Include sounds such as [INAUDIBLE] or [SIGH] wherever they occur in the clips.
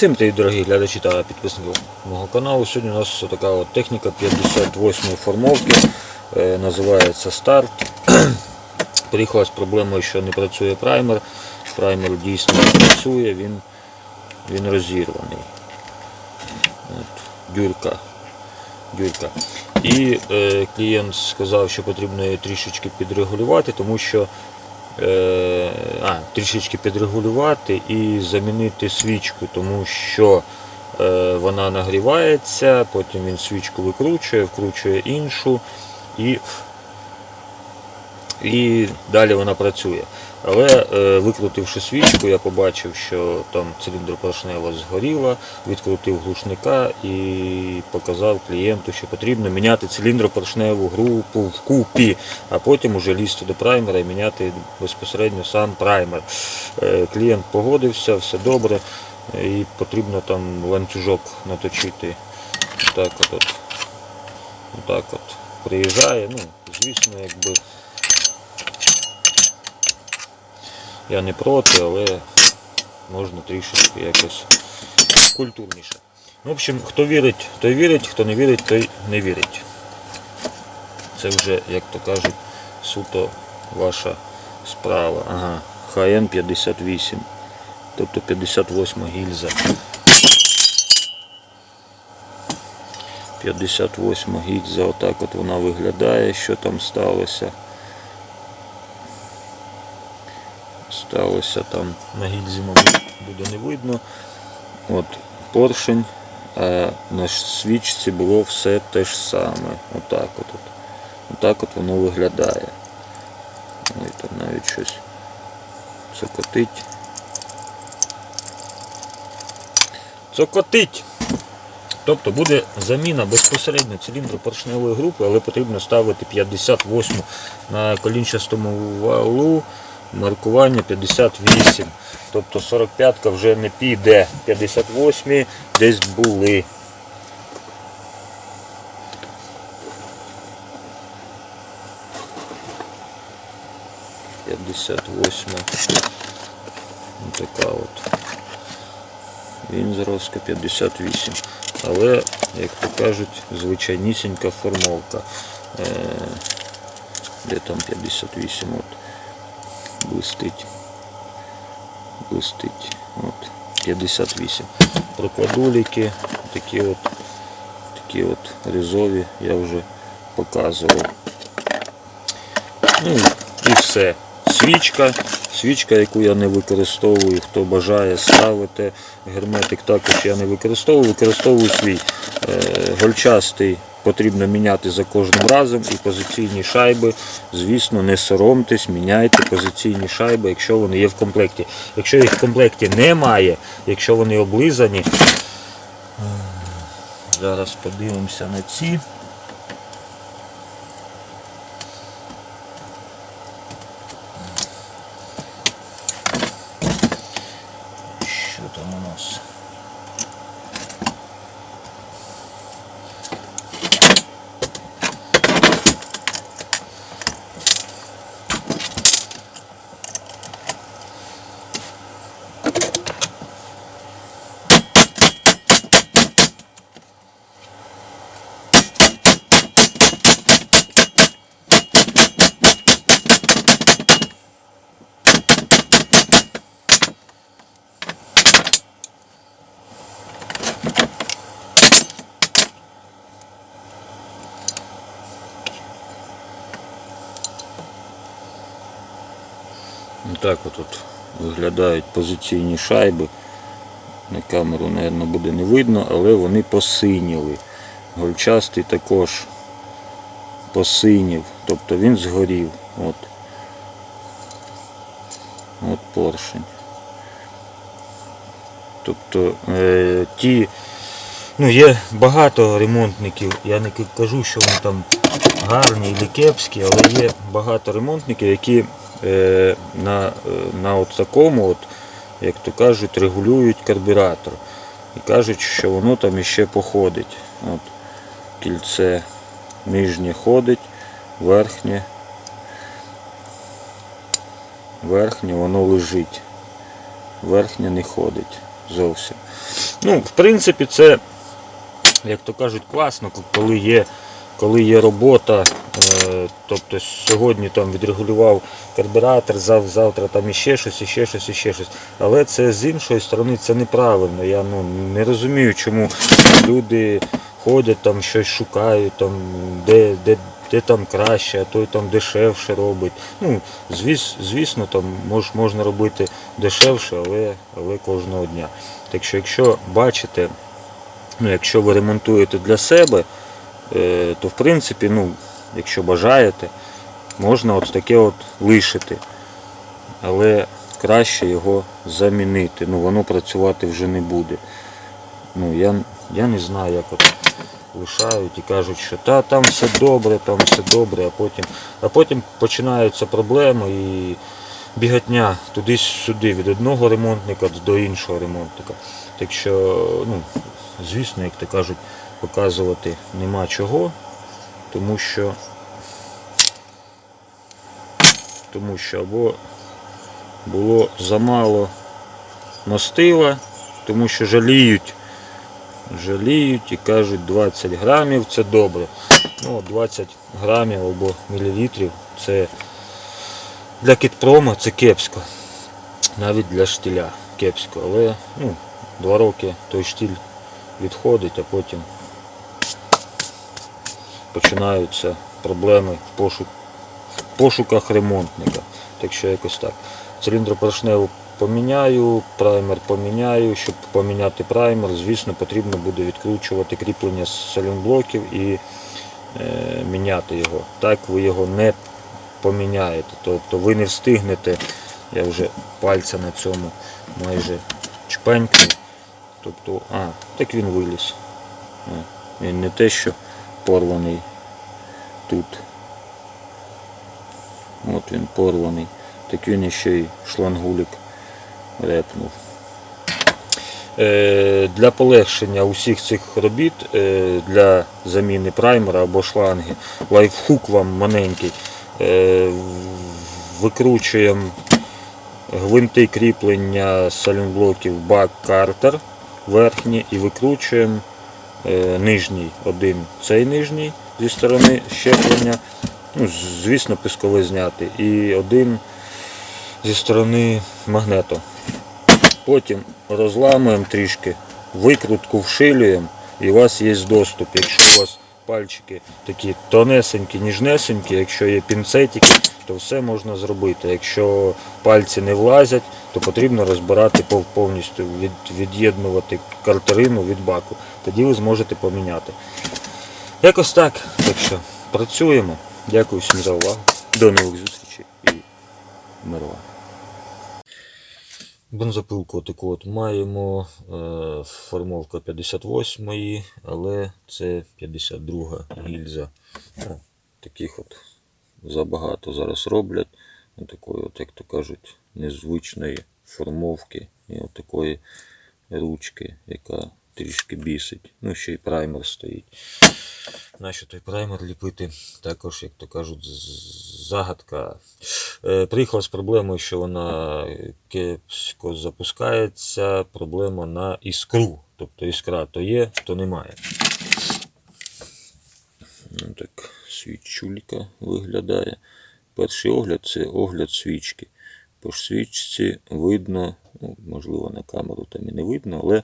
Всім привіт, дорогі глядачі та підписники мого каналу. Сьогодні у нас така от техніка 58 формовки. Е, називається старт. [CLEARS THROAT] Приїхала з проблемою, що не працює праймер. Праймер дійсно не працює, він, він розірваний. От, дюрка. дюрка. І е, клієнт сказав, що потрібно її трішечки підрегулювати, тому що а, трішечки підрегулювати і замінити свічку, тому що е, вона нагрівається, потім він свічку викручує, вкручує іншу і, і далі вона працює. Але е, викрутивши свічку, я побачив, що там циліндр поршнева згоріла, відкрутив глушника і показав клієнту, що потрібно міняти циліндропоршневу групу вкупі, а потім уже лізти до праймера і міняти безпосередньо сам праймер. Е, клієнт погодився, все добре, і потрібно там ланцюжок наточити. Так от, от. Так от. Приїжджає, ну, звісно, якби. Я не проти, але можна трішечки якось культурніше. В общем, хто вірить, той вірить, хто не вірить, той не вірить. Це вже, як то кажуть, суто ваша справа. Ага, ХН 58. Тобто 58 гільза. 58 гільза, отак от вона виглядає, що там сталося. Сталося там на гільзі, мабуть, буде не видно. От поршень, а на свічці було все те ж саме. Отак от. от. Отак от воно виглядає. Ой, там навіть щось цокотить. Цокотить! Тобто буде заміна безпосередньо циліндропоршневої групи, але потрібно ставити 58 на колінчастому валу маркування 58. Тобто 45-ка вже не піде. 58 десь були. П'ятдесят восьма. Така от. Він зразка 58. Але, як то кажуть, звичайнісінька формовка. Е, Де там 58? От блистить. Блистить. От, 58. Прокладуліки, такі от, такі от різові я вже показував. Ну і все. Свічка, свічка, яку я не використовую, хто бажає ставити. Герметик також я не використовую, використовую свій е, гольчастий потрібно міняти за кожним разом і позиційні шайби, звісно, не соромтесь, міняйте позиційні шайби, якщо вони є в комплекті. Якщо їх в комплекті немає, якщо вони облизані, зараз подивимося на ці. Що там у нас? Так от от виглядають позиційні шайби. На камеру, мабуть, буде не видно, але вони посиніли. Гольчастий також посинів, тобто він згорів. От, от поршень. Тобто е, ті, ну є багато ремонтників, я не кажу, що вони там гарні і кепські, але є багато ремонтників, які е, на, е, на от такому, от, як то кажуть, регулюють карбюратор. І кажуть, що воно там іще походить. От, кільце нижнє ходить, верхнє, верхнє воно лежить. Верхнє не ходить зовсім. Ну, в принципі, це, як то кажуть, класно, коли є, коли є робота. Е, тобто сьогодні там відрегулював карбюратор, зав, завтра там іще щось, іще щось, іще щось. Але це з іншої сторони це неправильно. Я ну, не розумію, чому люди ходять там щось шукають, там, де, де, де там краще, а той там дешевше робить. Ну, звіс, звісно, там мож, можна робити дешевше, але, але кожного дня. Так що, якщо бачите, ну, якщо ви ремонтуєте для себе, то в принципі, ну, якщо бажаєте, можна от таке от лишити. Але краще його замінити. Ну, воно працювати вже не буде. Ну, я, я не знаю, як от лишають і кажуть, що та там все добре, там все добре, а потім, а потім починаються проблеми і бігатня туди-сюди від одного ремонтника до іншого ремонтника. Так що, ну, звісно, як то кажуть, показувати нема чого, тому що тому що або було замало мастила, тому що жаліють жаліють і кажуть 20 грамів це добре. Ну, 20 грамів або мілілітрів це для кітпрома це кепсько. Навіть для штиля кепсько. Але ну, два роки той штиль відходить, а потім починаються проблеми в пошук, в пошуках ремонтника. Так що якось так. Циліндропоршневу поміняю, праймер поміняю. Щоб поміняти праймер, звісно, потрібно буде відкручувати кріплення з і е, міняти його. Так ви його не поміняєте. Тобто ви не встигнете, я вже пальця на цьому майже чпенькнув. Тобто, а, так він виліз. Він не те, що порваний тут. От він порваний. Так він ще й шлангулік репнув. Е, Для полегшення усіх цих робіт е, для заміни праймера або шланги, лайфхук вам маленький. Е, Викручуємо гвинти кріплення салюнблоків бак картер верхній і викручуємо нижній один цей нижній зі сторони щеплення. Ну, звісно, писковий зняти. І один зі сторони магнету. Потім розламуємо трішки, викрутку вшилюємо і у вас є доступ. Якщо у вас пальчики такі тонесенькі, ніжнесенькі, якщо є пінцетики, то все можна зробити. Якщо пальці не влазять, то потрібно розбирати повністю, від, від'єднувати картерину від баку. Тоді ви зможете поміняти. Якось так. Так що працюємо. Дякую всім за увагу. До нових зустрічей і миру вам. Бензопилку таку от маємо. е, Формовка 58, але це 52 гільза. Ну, Таких от забагато зараз роблять. Такої, от, як то кажуть, незвичної формовки і от такої ручки, яка трішки бісить. Ну, ще й праймер стоїть. Нащо той праймер ліпити? Також, як то кажуть, загадка. Е, Приїхала з проблемою, що вона кепсько запускається. Проблема на іскру. Тобто іскра то є, то немає. Ну, так, свічулька виглядає. Перший огляд це огляд свічки. По свічці видно, ну, можливо, на камеру там і не видно, але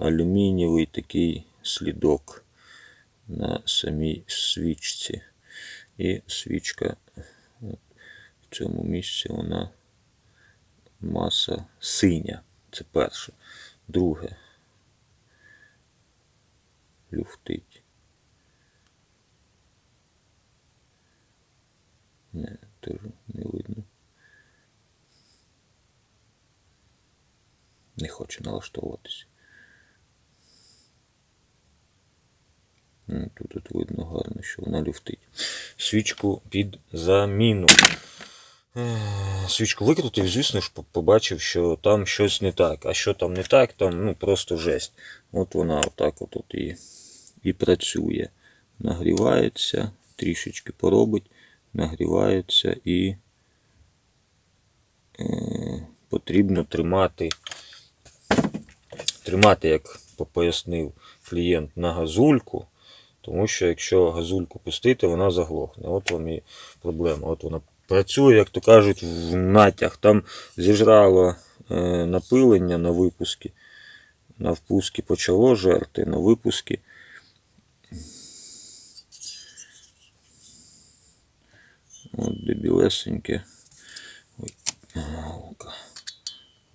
алюмінієвий такий слідок на самій свічці. І свічка в цьому місці вона маса синя. Це перше. Друге. Люфтить. Не, теж не видно. Не хоче налаштовуватися. Тут, тут видно гарно, що вона люфтить. Свічку під заміну. Свічку викрутив, звісно ж, побачив, що там щось не так. А що там не так, там ну, просто жесть. От вона отак от, от і, і працює. Нагрівається, трішечки поробить, нагрівається і е, потрібно тримати тримати, як пояснив клієнт, на газульку. Тому що якщо газульку пустити, вона заглохне. От вам і проблема. От вона працює, як то кажуть, в натяг. Там зіжрало е, напилення на випуски. На впуски почало жерти, на випуски. От де білесеньке. Ой, галка.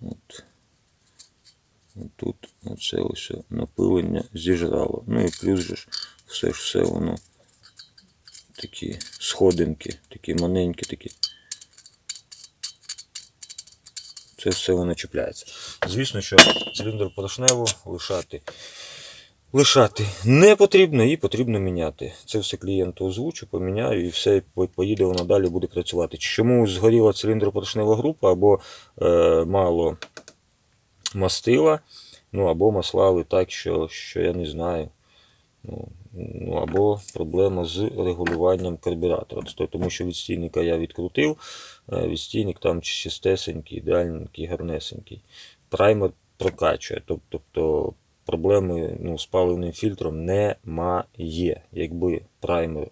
От тут оце ось напилення зіжрало. Ну і плюс же ж все ж все воно такі сходинки, такі маленькі, такі. Це все воно чіпляється. Звісно, що циліндр поршневу лишати. Лишати не потрібно і потрібно міняти. Це все клієнту озвучу, поміняю і все поїде воно далі буде працювати. Чому згоріла циліндропоршнева група або е, мало мастила, ну або маслали так, що, що я не знаю. Ну, ну, або проблема з регулюванням карбюратора. Тому що відстійника я відкрутив, е, відстійник там чистесенький, ідеальненький, гарнесенький. Праймер прокачує. Тобто проблеми ну, з паливним фільтром немає. Якби праймер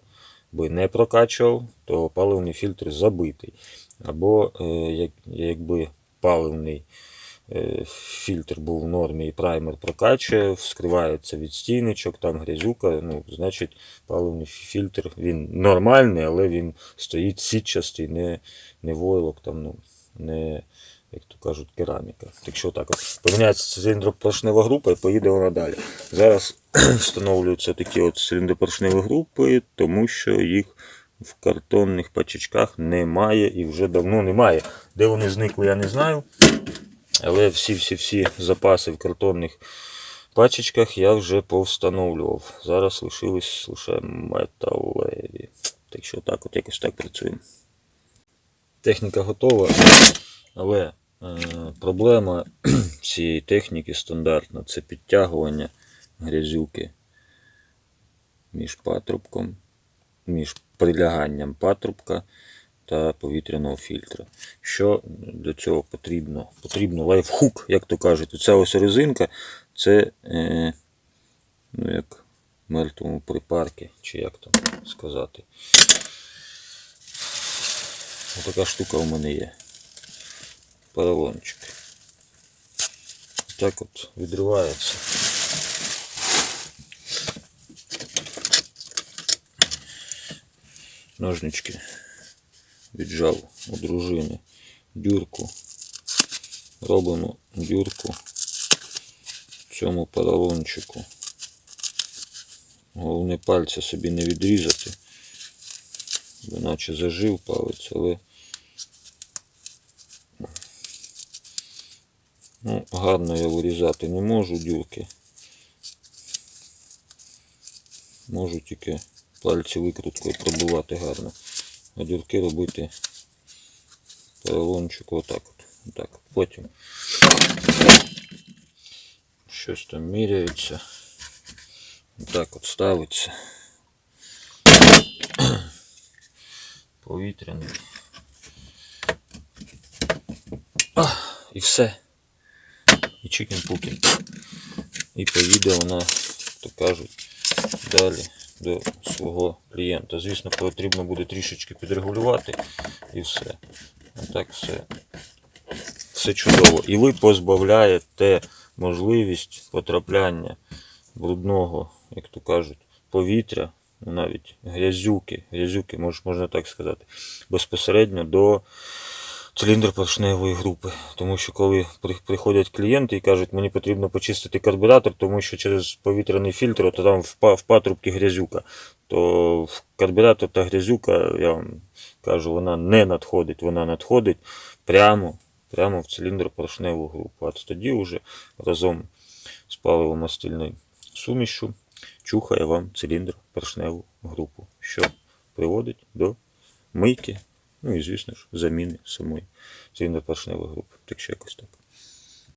би не прокачував, то паливний фільтр забитий. Або е, як, якби паливний фільтр був в нормі і праймер прокачує, вскривається відстійничок, там грязюка, ну, значить паливний фільтр він нормальний, але він стоїть сітчастий, не, не войлок, там, ну, не, як то кажуть, кераміка. Так що так, поміняється циліндропоршнева група і поїде вона далі. Зараз [CLEARS THROAT] встановлюються такі от циліндропоршневі групи, тому що їх в картонних пачечках немає і вже давно немає. Де вони зникли, я не знаю. Але всі-всі-всі запаси в картонних пачечках я вже повстановлював. Зараз лишились лише металеві. Так що так, от якось так працюємо. Техніка готова, але е, проблема [CLEARS THROAT] цієї техніки стандартна це підтягування грязюки між патрубком, між приляганням патрубка та повітряного фільтра. Що для цього потрібно? Потрібно лайфхук, як то кажуть. Оця ось резинка це е, ну, як мертвому припарки, чи як там сказати. Отака штука у мене є. Поролончик. Так от відривається. Ножнички віджав у дружини дюрку. Робимо дюрку в цьому поролончику. Головне пальця собі не відрізати, бо наче зажив палець, але ну, гарно я вирізати не можу дюрки. Можу тільки пальці викруткою пробивати гарно. А дірки робити поролончику отак от. Отак. от. Потім щось там міряється. Отак от ставиться. Повітряний. І все. І чикен-пукен. І поїде вона, то кажуть, далі до свого клієнта. Звісно, потрібно буде трішечки підрегулювати і все. Так все, все чудово. І ви позбавляєте можливість потрапляння брудного, як то кажуть, повітря, навіть грязюки, грязюки, можна так сказати, безпосередньо до циліндр поршневої групи. Тому що коли приходять клієнти і кажуть, мені потрібно почистити карбюратор, тому що через повітряний фільтр, то там в, па- в патрубці грязюка, то карбюратор та грязюка, я вам кажу, вона не надходить, вона надходить прямо, прямо в циліндр поршневу групу. А тоді вже разом з паливо-мастильною сумішю чухає вам циліндр поршневу групу, що приводить до мийки Ну і, звісно ж, заміни самої цивільно-поршневої групи. Так що якось так.